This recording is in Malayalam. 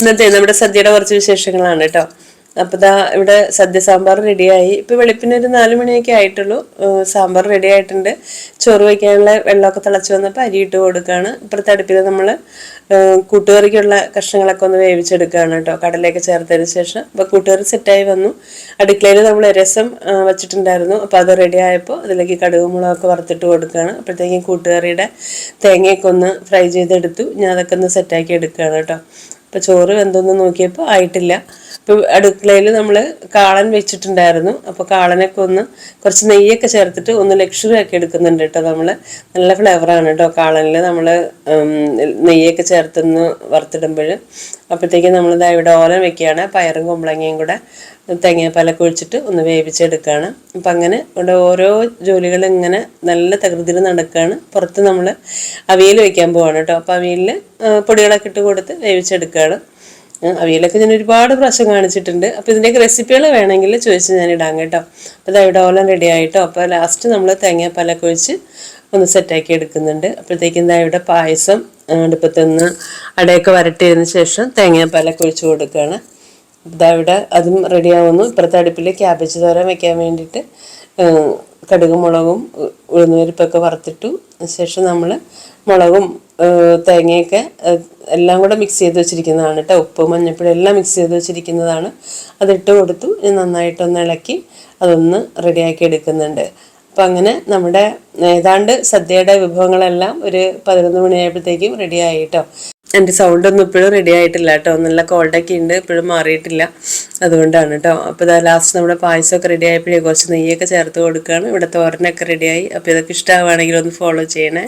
ഇന്നത്തെ നമ്മുടെ സദ്യയുടെ കുറച്ച് വിശേഷങ്ങളാണ് കേട്ടോ. അപ്പോൾ ദാ ഇവിടെ സദ്യ സാമ്പാർ റെഡിയായി. ഇപ്പൊ വെളുപ്പിന് ഒരു നാല് മണിയൊക്കെ ആയിട്ടുള്ളൂ. സാമ്പാർ റെഡി ആയിട്ടുണ്ട്. ചോറ് വയ്ക്കാനുള്ള വെള്ളമൊക്കെ തിളച്ച് വന്നപ്പോൾ അരി ഇട്ട് കൊടുക്കുകയാണ് ഇപ്പുറത്തെ അടുപ്പിൽ നമ്മൾ കൂട്ടുകറിക്കുള്ള കഷ്ണങ്ങളൊക്കെ ഒന്ന് വേവിച്ചെടുക്കുകയാണ് കേട്ടോ. കടലയൊക്കെ ചേർത്തതിന് ശേഷം. അപ്പോൾ കൂട്ടുകറി സെറ്റായി വന്നു. അടുക്കളയിൽ നമ്മൾ രസം വെച്ചിട്ടുണ്ടായിരുന്നു. അപ്പോൾ അത് റെഡി ആയപ്പോൾ അതിലേക്ക് കടുക് മുളകൊക്കെ വറുത്തിട്ട് കൊടുക്കുകയാണ് അപ്പോഴത്തേക്കും കൂട്ടുകറിയുടെ തേങ്ങയൊക്കെ ഒന്ന് ഫ്രൈ ചെയ്തെടുത്തു. ഞാൻ അതൊക്കെ ഒന്ന് സെറ്റാക്കി എടുക്കുകയാണ് കേട്ടോ. അപ്പോൾ ചോറ് വെന്തൊന്ന് നോക്കിയപ്പോൾ ആയിട്ടില്ല. ഇപ്പോൾ അടുക്കളയിൽ നമ്മൾ കാളൻ വെച്ചിട്ടുണ്ടായിരുന്നു. അപ്പോൾ കാളനൊക്കെ ഒന്ന് കുറച്ച് നെയ്യൊക്കെ ചേർത്തിട്ട് ഒന്ന് ലക്ഷറി ആക്കി എടുക്കുന്നുണ്ട് കേട്ടോ നമ്മൾ നല്ല ഫ്ലേവറാണ് കേട്ടോ കാളനിൽ നമ്മൾ നെയ്യൊക്കെ ചേർത്തൊന്ന് വറുത്തിടുമ്പോൾ. അപ്പോഴത്തേക്കും ഇതാ ഇവിടെ ഓല വെക്കുകയാണ്. പയറും കുമ്പളങ്ങയും കൂടെ തേങ്ങാപ്പാലൊക്കെ ഒഴിച്ചിട്ട് ഒന്ന് വേവിച്ചെടുക്കുകയാണ്. അപ്പം അങ്ങനെ ഇവിടെ ഓരോ ജോലികൾ ഇങ്ങനെ നല്ല തകൃതിയിൽ നടക്കുകയാണ്. പുറത്ത് നമ്മൾ അവിയൽ വയ്ക്കാൻ പോവാണ് കേട്ടോ. അപ്പോൾ അവിയലിൽ പൊടികളൊക്കെ ഇട്ട് കൊടുത്ത് വേവിച്ചെടുക്കുകയാണ്. അവിയലൊക്കെ ഞാൻ ഒരുപാട് പ്രാവശ്യം കാണിച്ചിട്ടുണ്ട്. അപ്പോൾ ഇതിന്റെയൊക്കെ റെസിപ്പികൾ വേണമെങ്കിൽ ചോദിച്ച് ഞാൻ ഇടാം കേട്ടോ. അപ്പോൾ ഇതാ ഇവിടെ ഓലം റെഡി ആയിട്ടോ. അപ്പോൾ ലാസ്റ്റ് നമ്മൾ തേങ്ങാപ്പാലൊക്കെ ഒഴിച്ച് ഒന്ന് സെറ്റാക്കി എടുക്കുന്നുണ്ട്. അപ്പോഴത്തേക്കും ഇതാ ഇവിടെ പായസം അടുപ്പത്തുനിന്ന് അടയൊക്കെ വരട്ടിയതിന് ശേഷം തേങ്ങാപ്പാലൊക്കെ ഒഴിച്ച് കൊടുക്കുകയാണ്. ഇതാ ഇവിടെ അതും റെഡി ആവുന്നു. ഇപ്പുറത്തെ അടുപ്പിൽ ക്യാബേജ് തോരൻ വെക്കാൻ വേണ്ടിയിട്ട് കടുക് മുളകും ഉഴുന്നുപരിപ്പൊക്കെ വറുത്തിട്ടു. ശേഷം നമ്മൾ മുളകും തേങ്ങയൊക്കെ എല്ലാം കൂടെ മിക്സ് ചെയ്ത് വെച്ചിരിക്കുന്നതാണ് കേട്ടോ ഉപ്പ് മഞ്ഞപ്പൊടി എല്ലാം മിക്സ് ചെയ്ത് വെച്ചിരിക്കുന്നതാണ്. അതിട്ട് കൊടുത്തു. ഇനി നന്നായിട്ടൊന്ന് ഇളക്കി അതൊന്ന് റെഡിയാക്കി എടുക്കുന്നുണ്ട്. അപ്പം അങ്ങനെ നമ്മുടെ ഏതാണ്ട് സദ്യയുടെ വിഭവങ്ങളെല്ലാം ഒരു പതിനൊന്ന് മണിയായപ്പോഴത്തേക്കും റെഡി ആയി കേട്ടോ എന്റെ സൗണ്ടൊന്നും ഇപ്പോഴും റെഡി ആയിട്ടില്ല കേട്ടോ നല്ല കോൾഡൊക്കെ ഉണ്ട്. ഇപ്പോഴും മാറിയിട്ടില്ല. അതുകൊണ്ടാണ് കേട്ടോ അപ്പോൾ ഇതാ ലാസ്റ്റ് നമ്മുടെ പായസമൊക്കെ റെഡി ആയപ്പോഴേ കുറച്ച് നെയ്യൊക്കെ ചേർത്ത് കൊടുക്കുകയാണ്. ഇവിടെ തോരനൊക്കെ റെഡിയായി അപ്പോൾ ഇതൊക്കെ ഇഷ്ടമാവുകയാണെങ്കിൽ ഒന്ന് ഫോളോ ചെയ്യണേ.